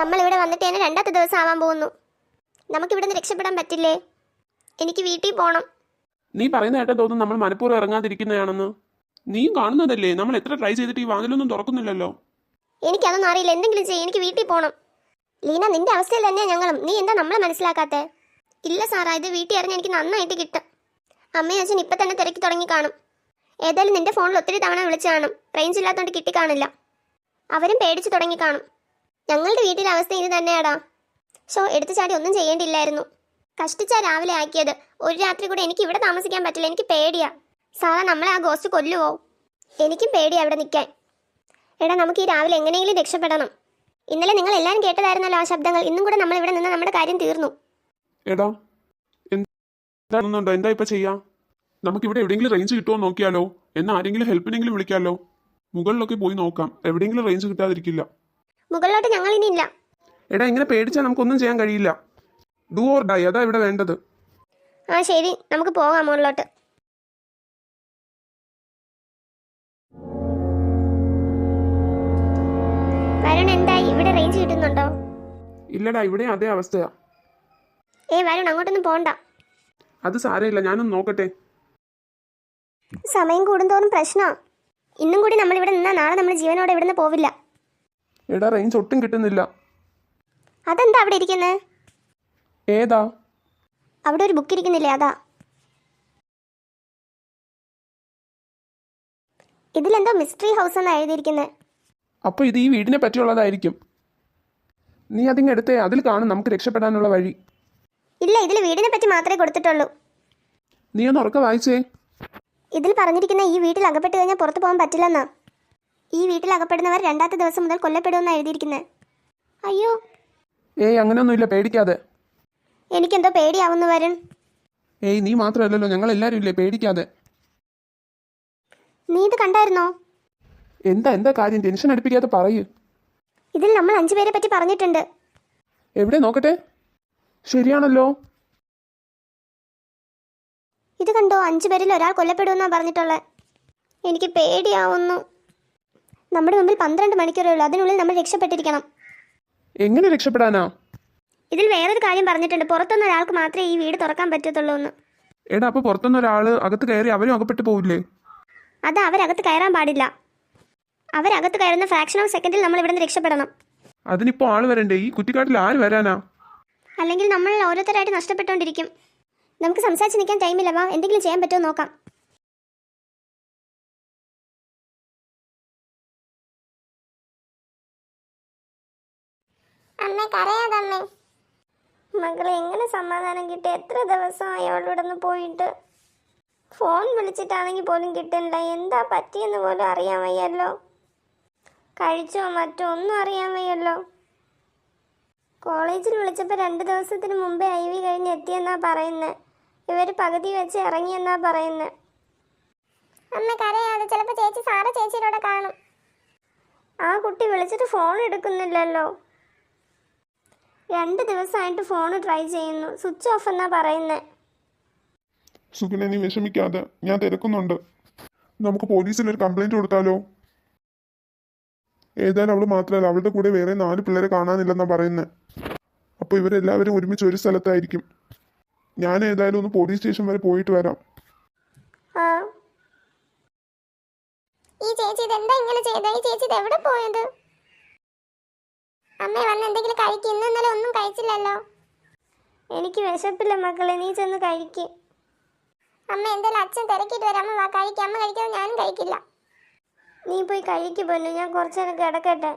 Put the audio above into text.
നമ്മൾ ഇവിടെ വന്നിട്ട് തന്നെ രണ്ടാമത്തെ ദിവസം ആവാൻ പോകുന്നു. നമുക്ക് നിന്ന് രക്ഷപ്പെടാൻ പറ്റില്ലേ? എനിക്ക് വീട്ടിൽ പോണം. നീ പറയുന്ന കേട്ടാ തോന്നുന്നു നമ്മൾ മനഃപൂർവം ഇറങ്ങാതിരിക്കുന്നതാണെന്ന്. നീയും കാണുന്നതല്ലേ? നമ്മൾ എത്ര ട്രൈ ചെയ്തിട്ട് ഈ വാതിലൊന്നും തുറക്കുന്നില്ലല്ലോ. എനിക്കതൊന്നും അറിയില്ല. എന്തെങ്കിലും ചെയ്യും. എനിക്ക് വീട്ടിൽ പോകണം ലീന നിന്റെ അവസ്ഥയിൽ തന്നെയാണ് ഞങ്ങളും. നീ എന്താ നമ്മളെ മനസ്സിലാക്കാത്തെ? ഇല്ല സാറാ ഇത് വീട്ടിൽ ഇറങ്ങി എനിക്ക് നന്നായിട്ട് കിട്ടും. അമ്മയും അച്ഛൻ ഇപ്പം തന്നെ തിരക്കി തുടങ്ങി കാണും. ഏതായാലും നിന്റെ ഫോണിൽ ഒത്തിരി തവണ വിളിച്ചു കാണും. റേഞ്ച് ഇല്ലാത്തതുകൊണ്ട് കിട്ടിക്കാണില്ല അവരും പേടിച്ചു തുടങ്ങി കാണും. ഞങ്ങളുടെ വീട്ടിലെ അവസ്ഥ ഇത് തന്നെയാടാ. ഷോ എടുത്തു ചാടി ഒന്നും ചെയ്യേണ്ടില്ലായിരുന്നു. കഷ്ടിച്ചാ രാവിലെ ആക്കിയത്. ഒരു രാത്രി കൂടെ എനിക്ക് ഇവിടെ താമസിക്കാൻ പറ്റില്ല. എനിക്ക് പേടിയാ. സാറാ നമ്മളെ ആ ഗോസ്റ്റ് കൊല്ലുവോ? എനിക്കും പേടിയാ അവിടെ നിൽക്കാൻ. എടാ നമുക്ക് ഈ രാവിലെ എങ്ങനെയെങ്കിലും രക്ഷപ്പെടണം. ഇന്നലെ നിങ്ങൾ എല്ലാവരും കേട്ടതായിരുന്നല്ലോ ആ ശബ്ദങ്ങൾ. ഇന്നും കൂടെ നമ്മൾ ഇവിടെ നിന്ന് നമ്മുടെ കാര്യം തീർന്നു. എടാ എന്താണെന്നുണ്ടോ എന്താ ഇപ്പൊ ചെയ്യാ? നമുക്ക് ഇവിടെ എവിടെയെങ്കിലും റേഞ്ച് കിട്ടുമോ നോക്കിയാലോ. എന്നാ ആരെങ്കിലും ഹെൽപ്പിനെങ്കിലും വിളിക്കാലോ. മുകളിലൊക്കെ പോയി നോക്കാം. എവിടെയെങ്കിലും റേഞ്ച് കിട്ടാതിരിക്കില്ല. മുകളിലോട്ട് ഞങ്ങൾ ഇനി ഇല്ല എടാ ഇങ്ങനെ പേടിച്ചാൽ നമുക്കൊന്നും ചെയ്യാൻ കഴിയില്ല. ഡു ഓർ ഡൈ അതാ ഇവിടെ വേണ്ടത്. ആ ശരി. നമുക്ക് പോകാം മുകളിലോട്ട്. വരുൺ എന്തായി ഇവിടെ റേഞ്ച് കിട്ടുന്നുണ്ടോ? ഇല്ലടാ ഇവിടെ അതേ അവസ്ഥയാ. ഏ വരുൺ അങ്ങോട്ടൊന്നും പോണ്ട. അത് സാരമില്ല ഞാനൊന്ന് നോക്കട്ടെ. സമയം കൂടുന്തോറും പ്രശ്നമാ ഇന്നും കൂടി നമ്മൾ ഇവിടെ നിന്നാൽ നാളെ നമ്മൾ ജീവനോടെ ഇവിടുന്ന് പോവില്ല. എടാ റേഞ്ച് ഒട്ടും കിട്ടുന്നില്ല. അതെന്താ അവിടെ ഇരിക്കുന്നത് ഏതാ? അവിടെ ഒരു ബുക്ക് ഇരിക്കുന്നില്ലേ അതാ. ഇതിലെന്തോ മിസ്റ്ററി ഹൗസ് എന്നാ എഴുതിയിരിക്കുന്നത് അപ്പൊ ഇത് ഈ വീടിനെ പറ്റിയുള്ളതായിരിക്കും. നീ അതിങ്ങ് എടുത്തേ അതിൽ കാണും നമുക്ക് രക്ഷപ്പെടാനുള്ള വഴി. ഇല്ല ഇതിൽ വീടിനെ പറ്റി മാത്രമേ കൊടുത്തിട്ടുള്ളൂ. നീ ഒന്ന് ഉറക്കെ വായിച്ചേ. ഇതിൽ പറഞ്ഞിരിക്കുന്ന ഈ വീട്ടിൽ അകപ്പെട്ട് കഴിഞ്ഞാൽ പുറത്തു പോകാൻ പറ്റില്ലെന്നാ. ഈ വീട്ടിൽ അകപ്പെടുന്നവർ രണ്ടാമത്തെ ദിവസം മുതൽ കൊല്ലപ്പെടുമെന്ന് എഴുതിയിരിക്കുന്നത് അയ്യോ. ഏയ് അങ്ങനെയൊന്നുമില്ല പേടിക്കാതെ. എനിക്കെന്തോ പേടിയാവുന്നു വരുൺ. ഏയ് നീ മാത്രമല്ലല്ലോ ഞങ്ങൾ എല്ലാവരും ഇല്ലേ പേടിക്കാതെ. നീ ഇത് കണ്ടായിരുന്നോ? എന്താ എന്താ കാര്യം? ടെൻഷൻ അടുപ്പിക്കാതെ പറയൂ. ഇതിൽ നമ്മൾ അഞ്ചു പേരെ പറ്റി പറഞ്ഞിട്ടുണ്ട്. എവിടെ നോക്കട്ടെ? ശരിയാണല്ലോ. ഇത് കണ്ടോ അഞ്ചു പേരിൽ ഒരാൾ കൊല്ലപ്പെടുമെന്നാ പറഞ്ഞിട്ടുള്ളത് എനിക്ക് പേടിയാവുന്നു. നമ്മുടെ മുമ്പിൽ പന്ത്രണ്ട് മണിക്കൂറേ ഉള്ളൂ. അതിനുള്ളിൽ നമ്മൾ രക്ഷപ്പെട്ടിരിക്കണം. എങ്ങനെ രക്ഷപ്പെടാനാ? ഇതിൽ വേറൊരു കാര്യം പറഞ്ഞിട്ടുണ്ട്. പുറത്തുനിന്ന് ഒരാൾക്ക് മാത്രമേ ഈ വീട് തുറക്കാൻ പറ്റത്തുള്ളൂ എന്ന്. എടാ അപ്പൊ പുറത്തുനിന്ന് ഒരാൾ അകത്ത് കയറി അവരും അകപ്പെട്ട് പോവില്ലേ? അത് അവരകത്ത് കയറാൻ പാടില്ല. അവരകത്ത് കയറുന്ന ഫ്രാക്ഷൻ ഓഫ് സെക്കൻഡിൽ നമ്മൾ ഇവിടുന്ന് രക്ഷപ്പെടണം. അതിനിപ്പോ ആൾ വരണ്ടേ? ഈ കുറ്റിക്കാട്ടിൽ ആര് വരാനാ? അല്ലെങ്കിൽ നമ്മൾ ഓരോരുത്തരായിട്ട് നഷ്ടപ്പെട്ടുകൊണ്ടിരിക്കും. നമുക്ക് സംസാരിച്ച് നിൽക്കാൻ ടൈമില്ല വാ എന്തെങ്കിലും ചെയ്യാൻ പറ്റുമോ നോക്കാം. അമ്മേ കരയാതമ്മേ. മകളെ എങ്ങനെ സമാധാനം കിട്ടി? എത്ര ദിവസമായി അവളിവിടെ നിന്ന് പോയിട്ട്? ഫോൺ വിളിച്ചിട്ടാണെങ്കിൽ പോലും കിട്ടണ്ട എന്താ പറ്റിയെന്ന് പോലും അറിയാൻ വയ്യല്ലോ. കഴിച്ചോ മറ്റോ ഒന്നും അറിയാൻ വയ്യല്ലോ. കോളേജിൽ വിളിച്ചപ്പോൾ രണ്ട് ദിവസത്തിന് മുമ്പേ ഐ വി കഴിഞ്ഞ് എത്തിയെന്നാ പറയുന്നത് ഇവർ പകുതി വെച്ച് ഇറങ്ങിയെന്നാ പറയുന്നത് അമ്മ കരയാതെ. ചിലപ്പോൾ ചേച്ചി സാറ ചേച്ചിയുടെ കാണും. ആ കുട്ടി വിളിച്ചിട്ട് ഫോൺ എടുക്കുന്നില്ലല്ലോ. രണ്ട് ദിവസമായിട്ട് ഫോൺ ട്രൈ ചെയ്യുന്നു. സ്വിച്ച് ഓഫ് എന്നാ പറയുന്നത് സുഖിനെ നീ വിഷമിക്കാതെ. ഞാൻ തിരക്കുന്നുണ്ട്. നമുക്ക് പോലീസിൽ ഒരു കംപ്ലൈന്റ് കൊടുത്താലോ? ഏതായാലും അവൾ മാത്രമല്ല അവളുടെ കൂടെ വേറെ നാല് പിള്ളേരെ കാണാനില്ലെന്നാ പറയുന്നത് അപ്പൊ ഇവരെല്ലാവരും ഒരുമിച്ച് ഒരു സ്ഥലത്തായിരിക്കും. ഞാൻ ഏതായാലും ഒന്ന് പോലീസ് സ്റ്റേഷൻ വരെ പോയിട്ട് വരാം. ഈ ചേച്ചി ഇതെന്താ ഇങ്ങനെ ചെയ്ത? ഈ ചേച്ചി എവിടെ പോയത്? അമ്മ വന്ന് എന്തെങ്കിലും കഴിക്കും. ഇന്നലെ ഒന്നും കഴിച്ചില്ലല്ലോ. എനിക്ക് വിശപ്പില്ല മക്കളെ നീ ചെന്ന് കഴിക്ക്. അമ്മ എന്തായാലും അച്ഛൻ തിരക്കിട്ട് വരാം. അമ്മ വാ കഴിക്കാം. അമ്മ കഴിക്കാതെ ഞാനും കഴിക്കില്ല. നീ പോയി കഴിക്ക് പൊന്നു. ഞാൻ കുറച്ചേരം കിടക്കട്ടെ.